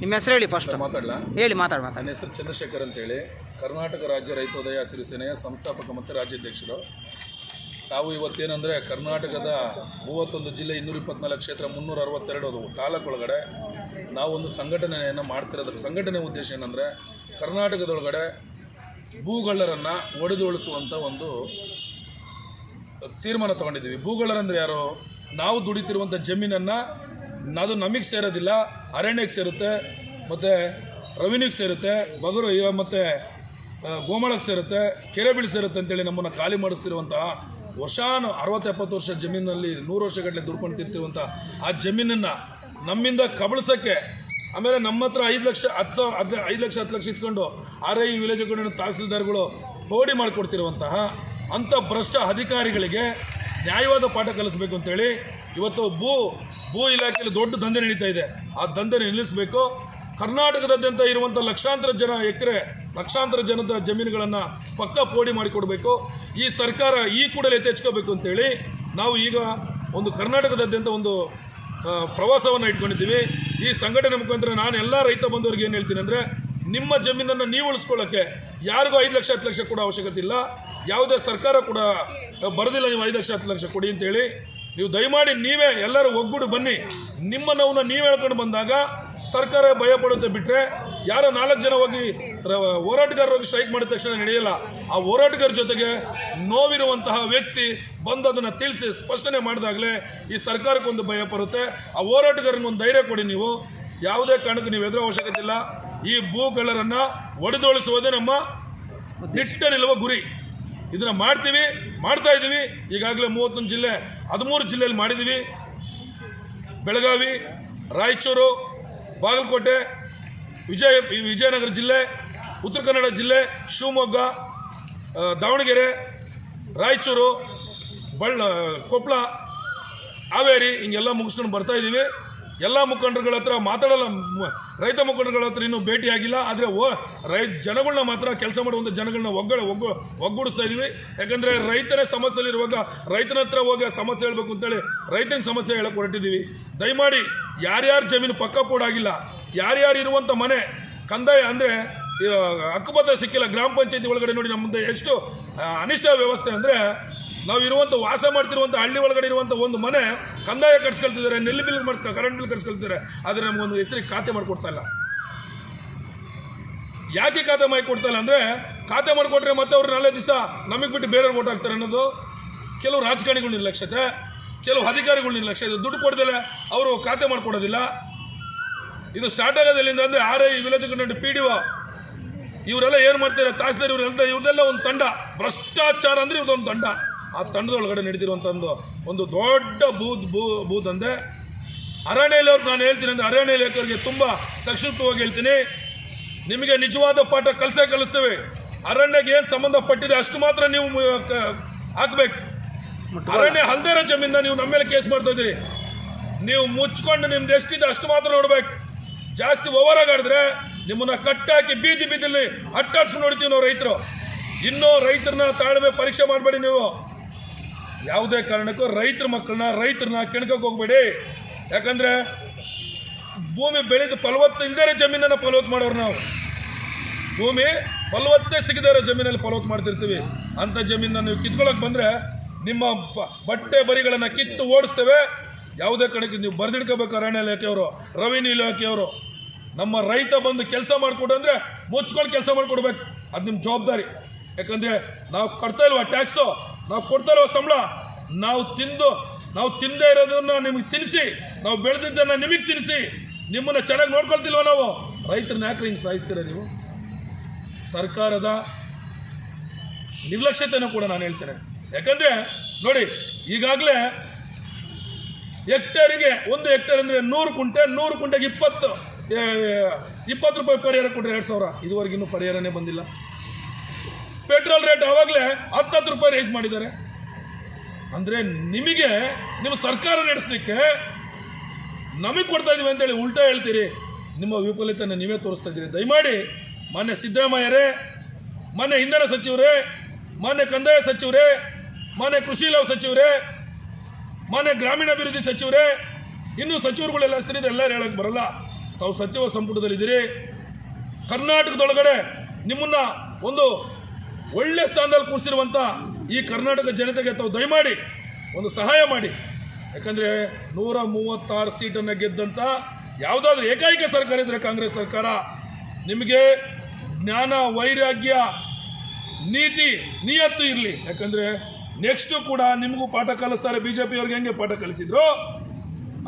ನಿಮ್ಮ ಹೆಸರು ಹೇಳಿ ಫಸ್ಟ್. ಮಾತಾಡಲ? ಹೇಳಿ ಮಾತಾಡಿ ಮಾತಾಡಿ. ನನ್ನ ಹೆಸರು ಚಂದ್ರಶೇಖರ್ ಅಂತೇಳಿ. ಕರ್ನಾಟಕ ರಾಜ್ಯ ರೈತೋದಯ ಸಿರಿಸೇನೆಯ ಸಂಸ್ಥಾಪಕ ಮತ್ತು ರಾಜ್ಯಾಧ್ಯಕ್ಷರು. ನಾವು ಇವತ್ತೇನೆಂದರೆ ಕರ್ನಾಟಕದ ಮೂವತ್ತೊಂದು ಜಿಲ್ಲೆ ಇನ್ನೂರ ಇಪ್ಪತ್ನಾಲ್ಕು ಕ್ಷೇತ್ರ ಮುನ್ನೂರ ಅರವತ್ತೆರಡು ತಾಲೂಕು ಒಳಗಡೆ ನಾವೊಂದು ಸಂಘಟನೆಯನ್ನು ಮಾಡ್ತಿರೋದಕ್ಕೆ ಸಂಘಟನೆ ಉದ್ದೇಶ ಏನಂದರೆ ಕರ್ನಾಟಕದೊಳಗಡೆ ಭೂಗಳ್ಳರನ್ನು ಒಡೆದೊಳಿಸುವಂಥ ಒಂದು ತೀರ್ಮಾನ ತಗೊಂಡಿದ್ದೀವಿ. ಭೂಗಳರಂದ್ರೆ ಯಾರು? ನಾವು ದುಡಿತಿರುವಂಥ ಜಮೀನನ್ನು ಅದು ನಮಗೆ ಸೇರೋದಿಲ್ಲ, ಅರಣ್ಯಕ್ಕೆ ಸೇರುತ್ತೆ, ಮತ್ತು ರೆವಿನ್ಯೂಗೆ ಸೇರುತ್ತೆ ಬಗರು ಮತ್ತು ಗೋಮಳಕ್ಕೆ ಸೇರುತ್ತೆ ಕೆರೆ ಬೀಳು ಸೇರುತ್ತೆ ಅಂತೇಳಿ ನಮ್ಮನ್ನು ಖಾಲಿ ಮಾಡಿಸ್ತಿರುವಂತಹ ವರ್ಷಾನು ಅರವತ್ತು ಎಪ್ಪತ್ತು ವರ್ಷ ಜಮೀನಲ್ಲಿ ನೂರು ವರ್ಷಗಟ್ಟಲೆ ದುಡ್ಕೊಂಡು ತಿಂತಿರುವಂಥ ಆ ಜಮೀನನ್ನು ನಮ್ಮಿಂದ ಕಬಳಿಸೋಕ್ಕೆ, ಆಮೇಲೆ ನಮ್ಮ ಹತ್ರ ಐದು ಲಕ್ಷ ಹತ್ತು ಸಾವಿರ ಹತ್ತು ಐದು ಲಕ್ಷ ಹತ್ತು ಲಕ್ಷ ಇಸ್ಕೊಂಡು ಆರ್ ಐ ವಿಲೇಜ್ ಅಕೌಂಟ್ ತಹಸೀಲ್ದಾರ್ಗಳು ಹೋಡಿ ಮಾಡಿಕೊಡ್ತಿರುವಂತಹ ಅಂಥ ಭ್ರಷ್ಟ ಅಧಿಕಾರಿಗಳಿಗೆ ನ್ಯಾಯವಾದ ಪಾಠ ಕಲಿಸಬೇಕು ಅಂತೇಳಿ ಇವತ್ತು ಭೂ ಭೂ ಇಲಾಖೆಯಲ್ಲಿ ದೊಡ್ಡ ದಂಧೆ ನಡೀತಾ ಇದೆ. ಆ ದಂಧೆ ನಿಲ್ಲಿಸಬೇಕು. ಕರ್ನಾಟಕದಾದ್ಯಂತ ಇರುವಂಥ ಲಕ್ಷಾಂತರ ಜನ ಎಕರೆ, ಲಕ್ಷಾಂತರ ಜನದ ಜಮೀನುಗಳನ್ನು ಪಕ್ಕ ಪೋಡಿ ಮಾಡಿಕೊಡ್ಬೇಕು. ಈ ಸರ್ಕಾರ ಈ ಕೂಡಲೇ ಎತ್ತೆಚ್ಕೋಬೇಕು ಅಂತೇಳಿ ನಾವು ಈಗ ಒಂದು ಕರ್ನಾಟಕದಾದ್ಯಂತ ಒಂದು ಪ್ರವಾಸವನ್ನು ಇಟ್ಕೊಂಡಿದ್ದೀವಿ. ಈ ಸಂಘಟನೆ ಮುಖಾಂತರ ನಾನು ಎಲ್ಲ ರೈತ ಬಂದವರಿಗೆ ಏನು ಹೇಳ್ತೀನಿ ಅಂದರೆ, ನಿಮ್ಮ ಜಮೀನನ್ನು ನೀವು ಉಳಿಸ್ಕೊಳ್ಳೋಕ್ಕೆ ಯಾರಿಗೂ ಐದು ಲಕ್ಷ, ಹತ್ತು ಲಕ್ಷ ಕೊಡೋ ಅವಶ್ಯಕತೆ ಇಲ್ಲ. ಯಾವುದೇ ಸರ್ಕಾರ ಕೂಡ ಬರೋದಿಲ್ಲ ನೀವು ಐದು ಲಕ್ಷ, ಹತ್ತು ಲಕ್ಷ ಕೊಡಿ ಅಂತೇಳಿ. ನೀವು ದಯಮಾಡಿ ನೀವೇ ಎಲ್ಲರೂ ಒಗ್ಗೂಡು ಬನ್ನಿ. ನಿಮ್ಮ ನೋವನ್ನು ನೀವು ಹೇಳ್ಕೊಂಡು ಬಂದಾಗ ಸರ್ಕಾರ ಭಯ ಪಡುತ್ತೆ ಬಿಟ್ಟರೆ ಯಾರೋ ನಾಲ್ಕು ಜನ ಹೋಗಿ ರ- ಹೋರಾಟಗಾರರು ಹೋಗಿ ಸ್ಟ್ರೈಕ್ ಮಾಡಿದ ತಕ್ಷಣ ನಡೆಯಲ್ಲ. ಆ ಹೋರಾಟಗಾರ ಜೊತೆಗೆ ನೋವಿರುವಂತಹ ವ್ಯಕ್ತಿ ಬಂದು ಅದನ್ನು ತಿಳಿಸಿ ಸ್ಪಷ್ಟನೆ ಮಾಡಿದಾಗಲೇ ಈ ಸರ್ಕಾರಕ್ಕೊಂದು ಭಯ ಬರುತ್ತೆ ಆ ಹೋರಾಟಗಾರನಿಗೆ ಒಂದು ಧೈರ್ಯ ಕೊಡಿ ನೀವು. ಯಾವುದೇ ಕಾರಣಕ್ಕೂ ನೀವು ಎದುರು ಅವಶ್ಯಕತೆ ಇಲ್ಲ. ಈ ಭೂಗಳರನ್ನು ಒಡೆದೊಳಿಸುವುದೇ ನಮ್ಮ ದಿಟ್ಟ ನಿಲ್ಲುವ ಗುರಿ. ಇದನ್ನು ಮಾಡ್ತೀವಿ. ಮಾಡ್ತಾ ಇದ್ದೀವಿ. ಈಗಾಗಲೇ ಮೂವತ್ತೊಂದು ಜಿಲ್ಲೆ, ಹದಿಮೂರು ಜಿಲ್ಲೆಯಲ್ಲಿ ಮಾಡಿದ್ದೀವಿ. ಬೆಳಗಾವಿ, ರಾಯಚೂರು, ಬಾಗಲಕೋಟೆ, ವಿಜಯ, ವಿಜಯನಗರ ಜಿಲ್ಲೆ, ಉತ್ತರ ಕನ್ನಡ ಜಿಲ್ಲೆ, ಶಿವಮೊಗ್ಗ ದಾವಣಗೆರೆ, ರಾಯಚೂರು, ಬಳ್ಳ ಕೊಪ್ಪಳ ಹಾವೇರಿ, ಹಿಂಗೆಲ್ಲ ಮುಗಿಸ್ಕೊಂಡು ಬರ್ತಾ ಇದ್ದೀವಿ. ಎಲ್ಲ ಮುಖಂಡರುಗಳ ಹತ್ರ ಮಾತಾಡಲ್ಲ ರೈತ ಮುಖಂಡರುಗಳ ಹತ್ರ ಇನ್ನೂ ಭೇಟಿಯಾಗಿಲ್ಲ. ಆದರೆ ಓ ರೈ ಜನಗಳನ್ನ ಮಾತ್ರ ಕೆಲಸ ಮಾಡುವಂಥ ಜನಗಳನ್ನ ಒಗ್ಗಡ ಒಗ್ಗು, ಒಗ್ಗೂಡಿಸ್ತಾ ಇದ್ದೀವಿ ಯಾಕಂದರೆ ರೈತರ ಸಮಸ್ಯೆಯಲ್ಲಿರುವಾಗ, ರೈತನ ಹತ್ರ ಹೋಗಿ ಆ ಸಮಸ್ಯೆ ಹೇಳಬೇಕು ಅಂತೇಳಿ ರೈತನ ಸಮಸ್ಯೆ ಹೇಳಕ್ಕೆ ಹೊರಟಿದ್ದೀವಿ ದಯಮಾಡಿ ಯಾರ್ಯಾರು ಜಮೀನು ಪಕ್ಕ ಪೋಡಾಗಿಲ್ಲ ಯಾರ್ಯಾರು ಇರುವಂಥ ಮನೆ, ಕಂದಾಯ ಅಂದರೆ ಅಕ್ಕಪತ್ರ ಸಿಕ್ಕಿಲ್ಲ, ಗ್ರಾಮ ಪಂಚಾಯತಿ ಒಳಗಡೆ ನೋಡಿ ನಮ್ಮ ಮುಂದೆ ಎಷ್ಟು, ಅನಿಷ್ಟ ವ್ಯವಸ್ಥೆ ಅಂದರೆ ನಾವು ಇರುವಂಥ ವಾಸ ಮಾಡ್ತಿರುವಂಥ ಹಳ್ಳಿ ಒಳಗಡೆ ಇರುವಂಥ ಒಂದು ಮನೆ ಕಂದಾಯ ಕಟ್ಸ್ಕೊಳ್ತಿದ್ದಾರೆ, ನೆಲ್ಲಿ ಬಿಲ್ ಮಾಡಿ ಕರೆಂಟ್ ಬಿಲ್ ಕಟ್ಸ್ಕೊಳ್ತಿದ್ದಾರೆ, ಆದರೆ ನಮಗೊಂದು ಹೆಸರಿಗೆ ಖಾತೆ ಮಾಡಿಕೊಡ್ತಾ ಇಲ್ಲ. ಯಾಕೆ ಖಾತೆ ಮಾಡಿ ಕೊಡ್ತಾ ಇಲ್ಲ ಅಂದರೆ, ಖಾತೆ ಮಾಡಿಕೊಟ್ರೆ ಮತ್ತೆ ಅವ್ರು ನಾಳೆ ದಿವಸ ನಮಗೆ ಬಿಟ್ಟು ಬೇರೆಯವ್ರು ಓಟ್ ಹಾಕ್ತಾರೆ ಅನ್ನೋದು ಕೆಲವು ರಾಜಕಾರಣಿಗಳ ನಿರ್ಲಕ್ಷ್ಯತೆ, ಕೆಲವು ಅಧಿಕಾರಿಗಳ ನಿರ್ಲಕ್ಷ್ಯತೆ ದುಡ್ಡು ಕೊಡ್ದಲೆ ಅವರು ಖಾತೆ ಮಾಡಿಕೊಡೋದಿಲ್ಲ. ಇದು ಸ್ಟಾರ್ಟ್ ಆಗೋದಿಲ್ಲ ಅಂದರೆ ಆರ್ ಐ, ವಿಲೇಜ್ ಕಂಡು ಪಿ ಡಿ ಒ ಇವರೆಲ್ಲ ಏನು ಮಾಡ್ತಾರೆ ತಹಸೀಲ್ದಾರ್ ಇವರೆಲ್ಲ, ಇವ್ರದೆಲ್ಲ ಒಂದು ತಂಡ. ಭ್ರಷ್ಟಾಚಾರ ಅಂದರೆ ಇವ್ರದೊಂದು ತಂಡ. ಆ ತಂಡದೊಳಗಡೆ ನಡೆದಿರುವಂಥ ಒಂದು ಒಂದು ದೊಡ್ಡ ಭೂ ಭೂ ಭೂದಂಧೆ ಅರಣ್ಯ ಇಲಾಖೆ ನಾನು ಹೇಳ್ತೀನಿ ಅಂದರೆ ಅರಣ್ಯ ಇಲಾಖೆಯವರಿಗೆ ತುಂಬ ಸಕ್ಷಿಪ್ತವಾಗಿ ಹೇಳ್ತೀನಿ. ನಿಮಗೆ ನಿಜವಾದ ಪಾಠ ಕಲಿಸೇ ಕಲಿಸ್ತೇವೆ. ಅರಣ್ಯಗೆ ಏನು ಸಂಬಂಧಪಟ್ಟಿದೆ ಅಷ್ಟು ಮಾತ್ರ ನೀವು ಹಾಕ್ಬೇಕು. ಅರಣ್ಯ ಹಲ್ದೇರ ಜಮೀನ ನೀವು ನಮ್ಮ ಮೇಲೆ ಕೇಸ್ ಮಾಡ್ತಾ ಇದ್ದೀರಿ. ನೀವು ಮುಚ್ಕೊಂಡು ನಿಮ್ದು ಎಷ್ಟಿದೆ ಅಷ್ಟು ಮಾತ್ರ ನೋಡ್ಬೇಕು. ಜಾಸ್ತಿ ಓವರ್ ಆಗಾಡಿದ್ರೆ ನಿಮ್ಮನ್ನ ಕಟ್ಟಾಕಿ ಬೀದಿ ಬೀದಿಲಿ ಅಟ್ಟಾಡ್ಸ್ಕೊಂಡು ನೋಡ್ತೀವಿ ನಾವು ರೈತರು. ಇನ್ನೂ ರೈತರನ್ನ ತಾಳ್ಮೆ ಪರೀಕ್ಷೆ ಮಾಡಬೇಡಿ ನೀವು. ಯಾವುದೇ ಕಾರಣಕ್ಕೂ ರೈತರ ಮಕ್ಕಳನ್ನ, ರೈತರನ್ನ ಕೆಣಕಕ್ಕೆ ಹೋಗ್ಬೇಡಿ. ಯಾಕಂದ್ರೆ ಭೂಮಿ ಬೆಳೆದು ಫಲವತ್ತು ಇಲ್ಲದೇ ಜಮೀನನ್ನು ಫಲವತ್ತು ಮಾಡೋರು ನಾವು. ಭೂಮಿ ಫಲವತ್ತೇ ಸಿಗದೇ ಇರೋ ಜಮೀನಲ್ಲಿ ಫಲವತ್ತು ಮಾಡ್ತಿರ್ತೀವಿ. ಅಂಥ ಜಮೀನನ್ನ ನೀವು ಕಿತ್ಕೊಳ್ಳೋಕೆ ಬಂದರೆ ನಿಮ್ಮ ಬಟ್ಟೆ ಬರಿಗಳನ್ನು ಕಿತ್ತು ಓಡಿಸ್ತೇವೆ. ಯಾವುದೇ ಕಡೆಗೆ ನೀವು ಬರೆದಿಡ್ಕೋಬೇಕು ಅರಣ್ಯ ಇಲಾಖೆಯವರು ರೆವಿನ್ಯೂ ಇಲಾಖೆಯವರು. ನಮ್ಮ ರೈತ ಬಂದು ಕೆಲಸ ಮಾಡಿಕೊಡು ಅಂದರೆ ಮುಚ್ಕೊಂಡು ಕೆಲಸ ಮಾಡಿಕೊಡ್ಬೇಕು. ಅದು ನಿಮ್ಮ ಜವಾಬ್ದಾರಿ. ಯಾಕಂದರೆ ನಾವು ಕಟ್ತಾ ಇಲ್ವಾ ಟ್ಯಾಕ್ಸು? ನಾವು ಕೊಡ್ತಾ ಇಲ್ವಾ ಸಂಬಳ, ನಾವು ತಿಂದು, ನಾವು ತಿಂದೇ ಇರೋದನ್ನ ನಿಮಗೆ ತಿನ್ನಿಸಿ ನಾವು ಬೆಳೆದಿದ್ದನ್ನು ನಿಮಗೆ ತಿನ್ನಿಸಿ ನಿಮ್ಮನ್ನು ಚೆನ್ನಾಗಿ ನೋಡ್ಕೊಳ್ತಿಲ್ವ ನಾವು? ರೈತರನ್ನ ಯಾಕೆ ಹಿಂಗೆ ಸಾಯಿಸ್ತೀರ ನೀವು? ಸರ್ಕಾರದ ನಿರ್ಲಕ್ಷ್ಯತೆಯೂ ಕೂಡ ನಾನು ಹೇಳ್ತೇನೆ. ಯಾಕಂದ್ರೆ, ನೋಡಿ, ಈಗಾಗಲೇ ಹೆಕ್ಟೇರಿಗೆ ಒಂದು ಹೆಕ್ಟೇರ್ ಅಂದರೆ ನೂರು ಕುಂಟೆ, ನೂರು ಕುಂಟೆಗೆ ಇಪ್ಪತ್ತು ಇಪ್ಪತ್ತು ರೂಪಾಯಿ ಪರಿಹಾರ ಕೊಟ್ಟರೆ ಎರಡು ಸಾವಿರ. ಇದುವರೆಗಿನ್ನೂ ಪರಿಹಾರನೇ ಬಂದಿಲ್ಲ. ಪೆಟ್ರೋಲ್ ರೇಟ್ ಆವಾಗಲೇ ಹತ್ತತ್ತು ರೂಪಾಯಿ ರೈಸ್ ಮಾಡಿದ್ದಾರೆ. ಅಂದರೆ ನಿಮಗೆ, ನಿಮ್ಮ ಸರ್ಕಾರ ನಡೆಸಲಿಕ್ಕೆ ನಮಗೆ ಕೊಡ್ತಾ ಇದೀವಿ ಅಂತೇಳಿ ಉಲ್ಟಾ ಹೇಳ್ತೀರಿ. ನಿಮ್ಮ ವಿಫಲತೆಯನ್ನು ನೀವೇ ತೋರಿಸ್ತಾ ಇದ್ದೀರಿ. ದಯಮಾಡಿ ಮಾನ್ಯ ಸಿದ್ದರಾಮಯ್ಯರೇ, ಮಾನ್ಯ ಇಂಧನ ಸಚಿವರೇ, ಮಾನ್ಯ ಕಂದಾಯ ಸಚಿವರೇ, ಮಾನ್ಯ ಕೃಷಿ ಇಲಾಖೆ ಸಚಿವರೇ, ಮಾನ್ಯ ಗ್ರಾಮೀಣಾಭಿವೃದ್ಧಿ ಸಚಿವರೇ, ಇನ್ನೂ ಸಚಿವರುಗಳೆಲ್ಲ ಹೆಸರಿದ್ರೆ ಎಲ್ಲರೂ ಹೇಳಕ್ಕೆ ಬರಲ್ಲ. ತಾವು ಸಚಿವ ಸಂಪುಟದಲ್ಲಿದ್ದೀರಿ. ಕರ್ನಾಟಕದೊಳಗಡೆ ನಿಮ್ಮನ್ನ ಒಂದು ಒಳ್ಳೆ ಸ್ಥಾನದಲ್ಲಿ ಕೂರಿಸಿರುವಂಥ ಈ ಕರ್ನಾಟಕ ಜನತೆಗೆ ತಾವು ದಯಮಾಡಿ ಒಂದು ಸಹಾಯ ಮಾಡಿ. ಯಾಕಂದರೆ ನೂರ ಮೂವತ್ತಾರು ಸೀಟನ್ನು ಗೆದ್ದಂಥ ಯಾವುದಾದ್ರೂ ಏಕೈಕ ಸರ್ಕಾರ ಇದ್ದರೆ ಕಾಂಗ್ರೆಸ್ ಸರ್ಕಾರ, ನಿಮಗೆ ಜ್ಞಾನ, ವೈರಾಗ್ಯ, ನೀತಿ, ನಿಯತ್ತು ಇರಲಿ. ಯಾಕಂದರೆ ನೆಕ್ಸ್ಟು ಕೂಡ ನಿಮಗೂ ಪಾಠ ಕಲಿಸ್ತಾರೆ ಬಿ ಜೆ ಪಿಯವ್ರಿಗೆ ಹೆಂಗೆ ಪಾಠ ಕಲಿಸಿದ್ರು?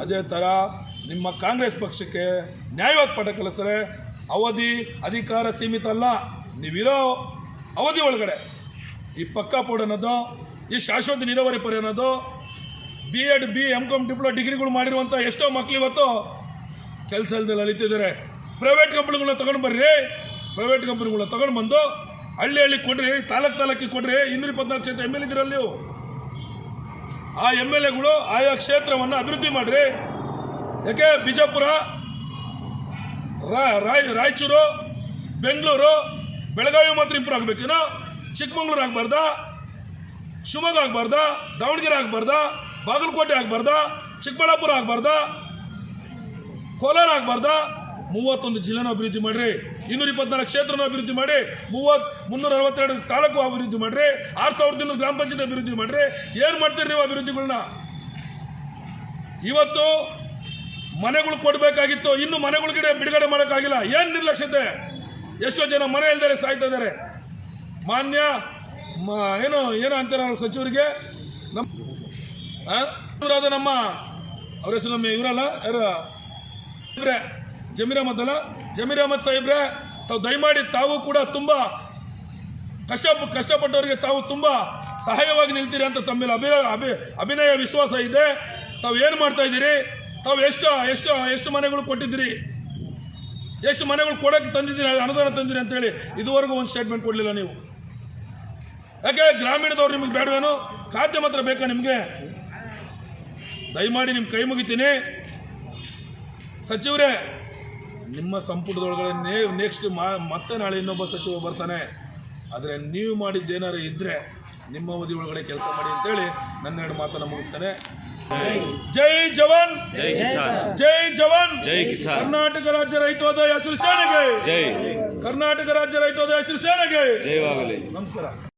ಅದೇ ಥರ ನಿಮ್ಮ ಕಾಂಗ್ರೆಸ್ ಪಕ್ಷಕ್ಕೆ ನ್ಯಾಯವಾದ ಪಾಠ ಕಲಿಸ್ತಾರೆ. ಅವಧಿ ಅಧಿಕಾರ ಸೀಮಿತ ಅಲ್ಲ. ನೀವಿರೋ ಅವಧಿ ಒಳಗಡೆ. ಈ ಪಕ್ಕಾ ಪೋಡ್ ಅನ್ನೋದು, ಈ ಶಾಶ್ವತ ನೀರಾವರಿ ಪರಿ ಅನ್ನೋದು B Ed B M Com diploma ಡಿಗ್ರಿಗಳು ಮಾಡಿರುವಂಥ ಎಷ್ಟೋ ಮಕ್ಳು ಇವತ್ತು ಕೆಲಸ ಇಲ್ದಲ್ಲಿ ಅಳಿತಿದ್ದಾರೆ ಪ್ರೈವೇಟ್ ಕಂಪ್ನಿಗಳನ್ನ ತಗೊಂಡು ಬರ್ರಿ. ಪ್ರೈವೇಟ್ ಕಂಪ್ನಿಗಳನ್ನ ತಗೊಂಡು ಬಂದು ಹಳ್ಳಿ ಹಳ್ಳಿ ಕೊಡ್ರಿ, ತಾಲೂಕ್ ತಾಲೂಕಿಗೆ ಕೊಡ್ರಿ. ಇನ್ನೂರ ಇಪ್ಪತ್ನಾಲ್ಕು ಕ್ಷೇತ್ರ ಎಂ ಎಲ್ ಇದ್ದೀರಲ್ಲ ನೀವು. ಆ ಎಂ ಎಲ್ ಎಗಳು ಆಯಾ ಕ್ಷೇತ್ರವನ್ನು ಅಭಿವೃದ್ಧಿ ಮಾಡ್ರಿ. ಯಾಕೆ? ಬಿಜಾಪುರ ರಾಯಚೂರು, ಬೆಂಗಳೂರು ಬೆಳಗಾವಿ ಮಾತ್ರ ಇಂಪ್ರೂವ್ ಆಗ್ಬೇಕೇನೋ? ಚಿಕ್ಕಮಂಗ್ಳೂರು ಆಗಬಾರ್ದ? ಶಿವಮೊಗ್ಗ ಆಗಬಾರ್ದ? ದಾವಣಗೆರೆ ಆಗಬಾರ್ದ? ಬಾಗಲಕೋಟೆ ಆಗಬಾರ್ದಾ? ಚಿಕ್ಕಬಳ್ಳಾಪುರ ಆಗಬಾರ್ದ? ಕೋಲಾರ ಆಗಬಾರ್ದ? ಮೂವತ್ತೊಂದು ಜಿಲ್ಲೆನ ಅಭಿವೃದ್ಧಿ ಮಾಡ್ರಿ. ಇನ್ನೂರ ಇಪ್ಪತ್ನಾಲ್ಕು ಕ್ಷೇತ್ರನ ಅಭಿವೃದ್ಧಿ ಮಾಡಿ ಮೂವತ್ತು, ಮುನ್ನೂರ ಅರವತ್ತೆರಡು ತಾಲೂಕು ಅಭಿವೃದ್ಧಿ ಮಾಡ್ರಿ. ಆರು ಸಾವಿರದ ಇನ್ನೂರು ಗ್ರಾಮ ಪಂಚಾಯತ್ ಅಭಿವೃದ್ಧಿ ಮಾಡ್ರಿ. ಏನು ಮಾಡ್ತೀರಿ ನೀವು ಅಭಿವೃದ್ಧಿಗಳನ್ನ ಇವತ್ತು ಮನೆಗಳು ಕೊಡಬೇಕಾಗಿತ್ತು. ಇನ್ನು ಮನೆಗಳ ಕಡೆ ಬಿಡುಗಡೆ ಮಾಡೋಕ್ಕಾಗಿಲ್ಲ. ಏನು ನಿರ್ಲಕ್ಷ್ಯತೆ? ಎಷ್ಟೋ ಜನ ಮನೆ ಇಲ್ದರೆ ಸಾಯ್ತಾ ಇದ್ದಾರೆ. ಮಾನ್ಯ ಏನು ಏನು ಅಂತಾರೆ ಅವ್ರ ಸಚಿವರಿಗೆ? ನಮ್ಮ ನಮ್ಮ, ಅವ್ರ ಹೆಸರು ನಮ್ಮ ಇವರಲ್ಲ, ಯಾರು? ಜಮೀರ್ ಅಹಮದ್ ಅಲ್ಲ? ಜಮೀರ್ ಅಹಮದ್ ಸಾಹೇಬ್ರೆ, ತಾವು ದಯಮಾಡಿ ತಾವು ಕೂಡ ತುಂಬ ಕಷ್ಟ, ಕಷ್ಟಪಟ್ಟವರಿಗೆ ತಾವು ತುಂಬ ಸಹಾಯವಾಗಿ ನಿಲ್ತೀರಿ ಅಂತ ಅಭಿ ಅಭಿ, ಅಭಿನಯ, ವಿಶ್ವಾಸ ಇದೆ. ತಾವು ಏನು ಮಾಡ್ತಾ ಇದ್ದೀರಿ? ತಾವು ಎಷ್ಟು ಎಷ್ಟು ಎಷ್ಟು ಮನೆಗಳು ಕೊಟ್ಟಿದ್ದೀರಿ? ಎಷ್ಟು ಮನೆಗಳು ಕೊಡೋಕ್ಕೆ ತಂದಿದ್ದೀರಿ ಅನುದಾನ ತಂದಿರಿ ಅಂತೇಳಿ ಇದುವರೆಗೂ ಒಂದು ಸ್ಟೇಟ್ಮೆಂಟ್ ಕೊಡಲಿಲ್ಲ ನೀವು. ಯಾಕೆ ಗ್ರಾಮೀಣದವ್ರು ನಿಮಗೆ ಬೇಡವೇನು? ಖಾತೆ ಮಾತ್ರ ಬೇಕಾ ನಿಮಗೆ? ದಯಮಾಡಿ ನಿಮ್ಮ ಕೈ ಮುಗಿತೀನಿ. ಸಚಿವರೇ, ನಿಮ್ಮ ಸಂಪುಟದೊಳಗಡೆ ನೇ ನೆಕ್ಸ್ಟ್ ಮತ್ತೆ ನಾಳೆ ಇನ್ನೊಬ್ಬ ಸಚಿವ ಬರ್ತಾನೆ. ಆದರೆ ನೀವು ಮಾಡಿದ್ದೇನಾರು ಇದ್ದರೆ ನಿಮ್ಮ ಅವಧಿ ಒಳಗಡೆ ಕೆಲಸ ಮಾಡಿ ಅಂತೇಳಿ ನನ್ನೆರಡು ಮಾತನ್ನು ಮುಗಿಸ್ತೇನೆ. ಜೈ ಜವಾನ್ ಜೈ ಕಿಸಾನ್ ಜೈ ಜವಾನ್ ಜೈ ಕಿಸಾನ್ ಕರ್ನಾಟಕ ರಾಜ್ಯ ರೈತೋದಯ ಹಸಿರು ಸೇನೆಗೆ ಜೈ ಕರ್ನಾಟಕ ರಾಜ್ಯ ರೈತೋದಯ ಹಸಿರು ಸೇನೆಗೆ ಜಯವಾಗಲಿ ನಮಸ್ಕಾರ